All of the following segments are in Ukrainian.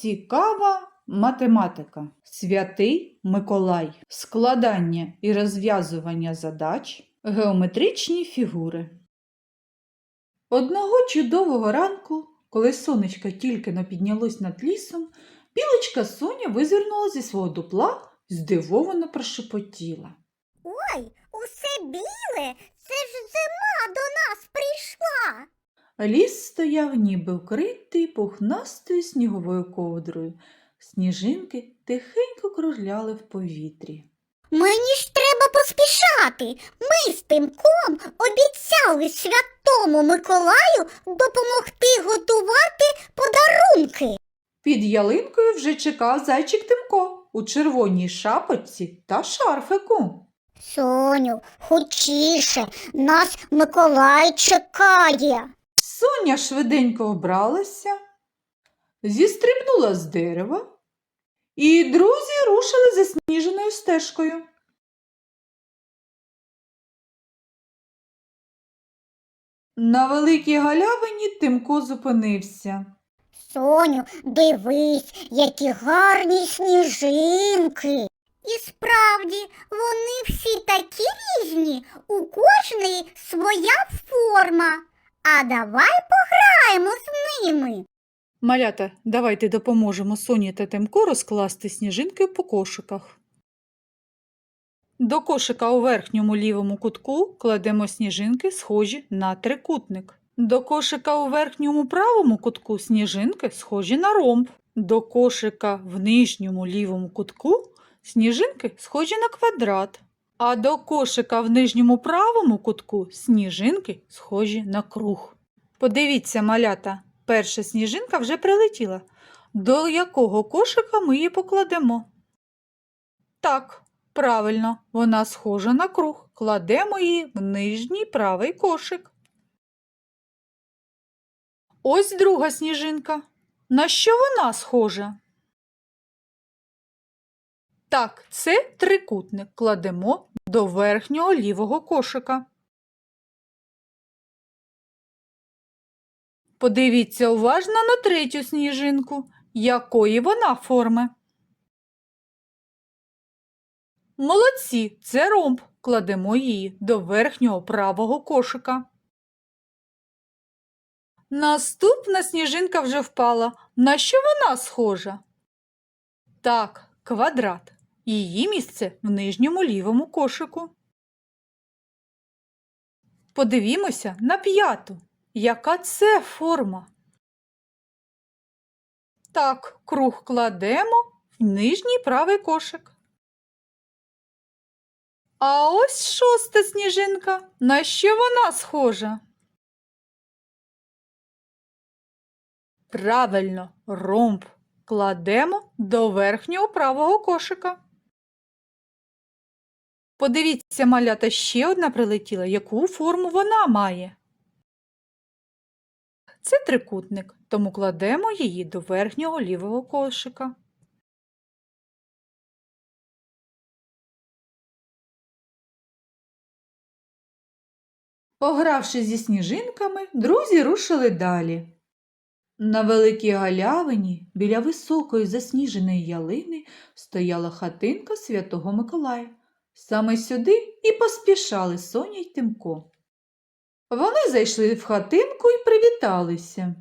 Цікава математика. Святий Миколай. Складання і розв'язування задач. Геометричні фігури. Одного чудового ранку, коли сонечко тільки но піднялось над лісом, білочка Соня визирнула зі свого дупла і здивовано прошепотіла. Ой, усе біле, це ж зима до нас прийшла. Ліс стояв ніби вкритий пухнастою сніговою ковдрою. Сніжинки тихенько кружляли в повітрі. Мені ж треба поспішати. Ми з Тимком обіцяли святому Миколаю допомогти готувати подарунки. Під ялинкою вже чекав зайчик Тимко у червоній шапочці та шарфику. Соню, хочіше, нас Миколай чекає. Соня швиденько обралася, зістрибнула з дерева, і друзі рушили засніженою стежкою. На великій галявині Тимко зупинився. Соню, дивись, які гарні сніжинки. І справді, вони всі такі різні, у кожної своя форма. А давай пограємо з ними. Малята, давайте допоможемо Соні та Тимко розкласти сніжинки по кошиках. До кошика у верхньому лівому кутку кладемо сніжинки, схожі на трикутник. До кошика у верхньому правому кутку сніжинки схожі на ромб. До кошика в нижньому лівому кутку сніжинки схожі на квадрат. А до кошика в нижньому правому кутку сніжинки схожі на круг. Подивіться, малята, перша сніжинка вже прилетіла. До якого кошика ми її покладемо? Так, правильно, вона схожа на круг. Кладемо її в нижній правий кошик. Ось друга сніжинка. На що вона схожа? Так, це трикутник. Кладемо до верхнього лівого кошика. Подивіться уважно на третю сніжинку. Якої вона форми? Молодці, це ромб. Кладемо її до верхнього правого кошика. Наступна сніжинка вже впала. На що вона схожа? Так, квадрат. Її місце в нижньому лівому кошику. Подивімося на п'яту. Яка це форма? Так, круг кладемо в нижній правий кошик. А ось шоста сніжинка. На що вона схожа? Правильно, ромб кладемо до верхнього правого кошика. Подивіться, малята, ще одна прилетіла. Яку форму вона має? Це трикутник, тому кладемо її до верхнього лівого кошика. Погравши зі сніжинками, друзі рушили далі. На великій галявині біля високої засніженої ялини стояла хатинка святого Миколая. Саме сюди і поспішали Соня й Тимко. Вони зайшли в хатинку і привіталися.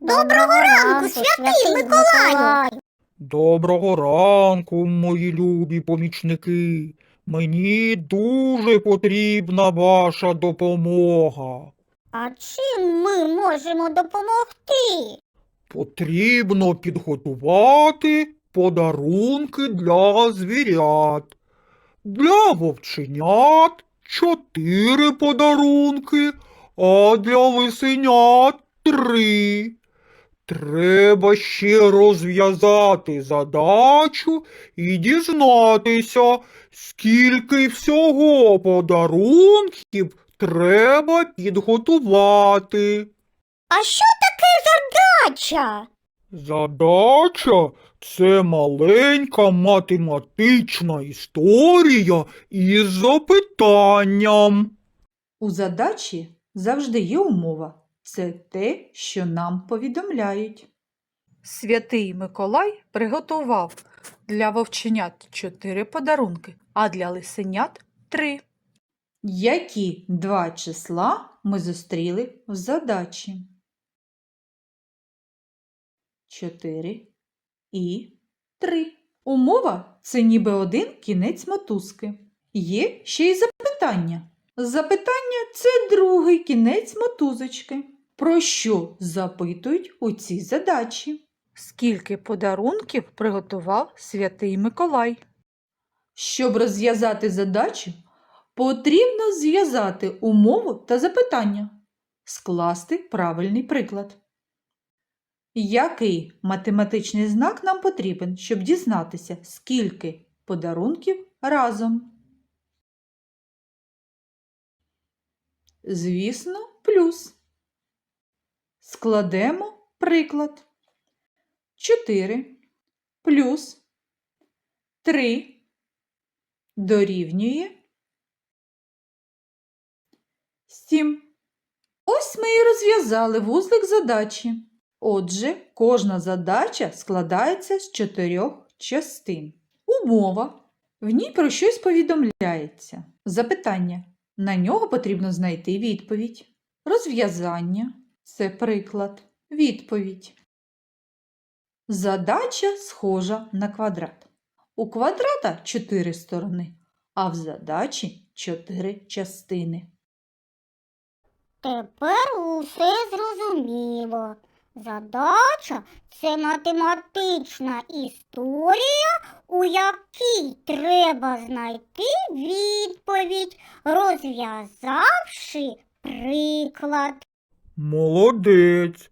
Доброго ранку, святий Миколаю! Доброго ранку, мої любі помічники. Мені дуже потрібна ваша допомога. А чим ми можемо допомогти? Потрібно підготувати подарунки для звірят. Для вовченят чотири подарунки, а для лисенят три. Треба ще розв'язати задачу і дізнатися, скільки всього подарунків треба підготувати. А що таке задача? Задача це маленька математична історія із запитанням. У задачі завжди є умова. Це те, що нам повідомляють. Святий Миколай приготував для вовченят чотири подарунки, а для лисенят три. Які два числа ми зустріли в задачі? Чотири і три. Умова це ніби один кінець мотузки. Є ще й запитання. Запитання це другий кінець мотузочки. Про що запитують у цій задачі? Скільки подарунків приготував святий Миколай? Щоб розв'язати задачу, потрібно зв'язати умову та запитання, скласти правильний приклад. Який математичний знак нам потрібен, щоб дізнатися, скільки подарунків разом? Звісно, плюс. Складемо приклад. 4 плюс 3 дорівнює 7. Ось ми і розв'язали вузлик задачі. Отже, кожна задача складається з чотирьох частин. Умова. В ній про щось повідомляється. Запитання. На нього потрібно знайти відповідь. Розв'язання це приклад. Відповідь. Задача схожа на квадрат. У квадрата чотири сторони, а в задачі чотири частини. Тепер усе зрозуміло. Задача це математична історія, у якій треба знайти відповідь, розв'язавши приклад. Молодець.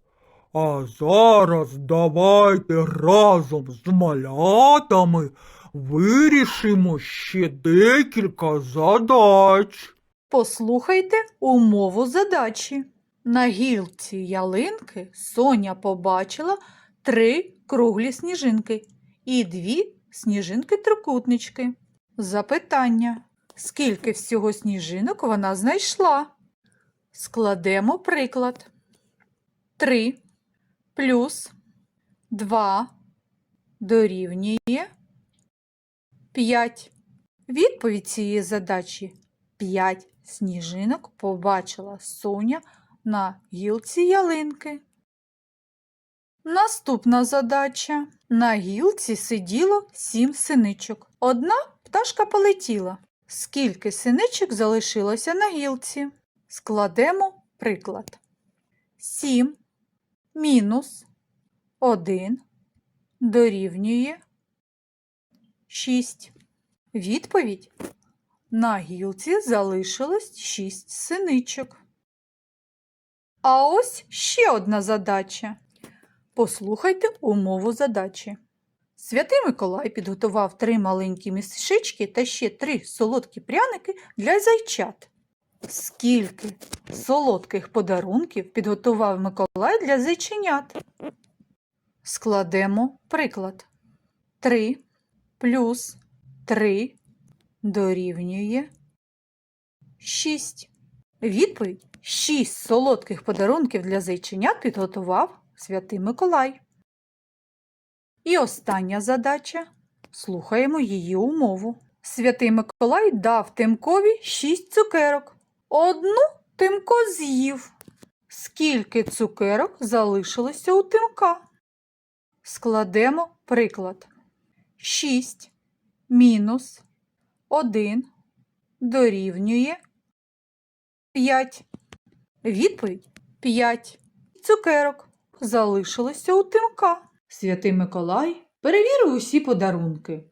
А зараз давайте разом з малятами вирішимо ще декілька задач. Послухайте умову задачі. На гілці ялинки Соня побачила три круглі сніжинки і дві сніжинки-трикутнички. Запитання. Скільки всього сніжинок вона знайшла? Складемо приклад. 3 плюс 2 дорівнює 5. Відповідь цієї задачі 5 сніжинок побачила Соня на гілці ялинки. Наступна задача. На гілці сиділо сім синичок. Одна пташка полетіла. Скільки синичок залишилося на гілці? Складемо приклад. 7 мінус 1 дорівнює 6. Відповідь. На гілці залишилось 6 синичок. А ось ще одна задача. Послухайте умову задачі. Святий Миколай підготував три маленькі мішечки та ще три солодкі пряники для зайчат. Скільки солодких подарунків підготував Миколай для зайченят? Складемо приклад. 3 плюс 3 дорівнює 6. Відповідь 6 солодких подарунків для зайченят підготував Святий Миколай. І остання задача. Слухаємо її умову. Святий Миколай дав Тимкові 6 цукерок. Одну Тимко з'їв. Скільки цукерок залишилося у Тимка? Складемо приклад. 6 мінус 1 дорівнює 5. Відповідь 5. Цукерок залишилося у Тимка. Святий Миколай перевірив усі подарунки.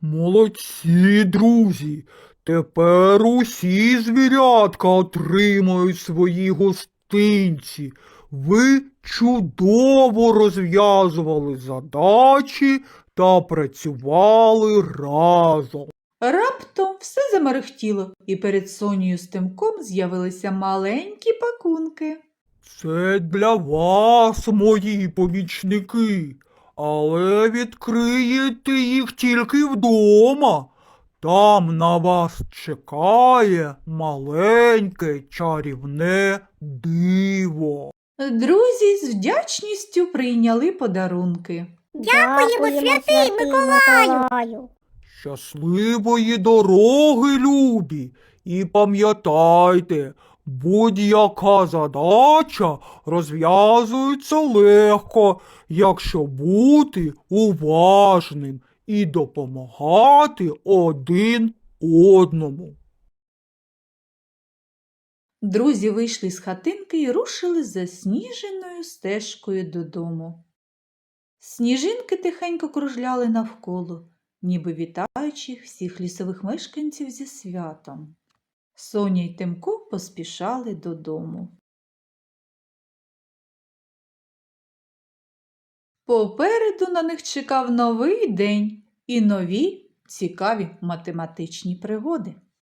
Молодці, друзі. Тепер усі звірятка отримають свої гостинці. Ви чудово розв'язували задачі та працювали разом. Раптом все замерехтіло, і перед Сонією з Тимком з'явилися маленькі пакунки. Це для вас, мої помічники, але відкриєте їх тільки вдома. Там на вас чекає маленьке чарівне диво. Друзі з вдячністю прийняли подарунки. Дякуємо, святий Миколаю. Щасливої дороги, любі, і пам'ятайте, будь-яка задача розв'язується легко, якщо бути уважним і допомагати один одному. Друзі вийшли з хатинки і рушили засніженою стежкою додому. Сніжинки тихенько кружляли навколо, ніби вітаючи всіх лісових мешканців зі святом. Соня й Тимко поспішали додому. Попереду на них чекав новий день і нові цікаві математичні пригоди.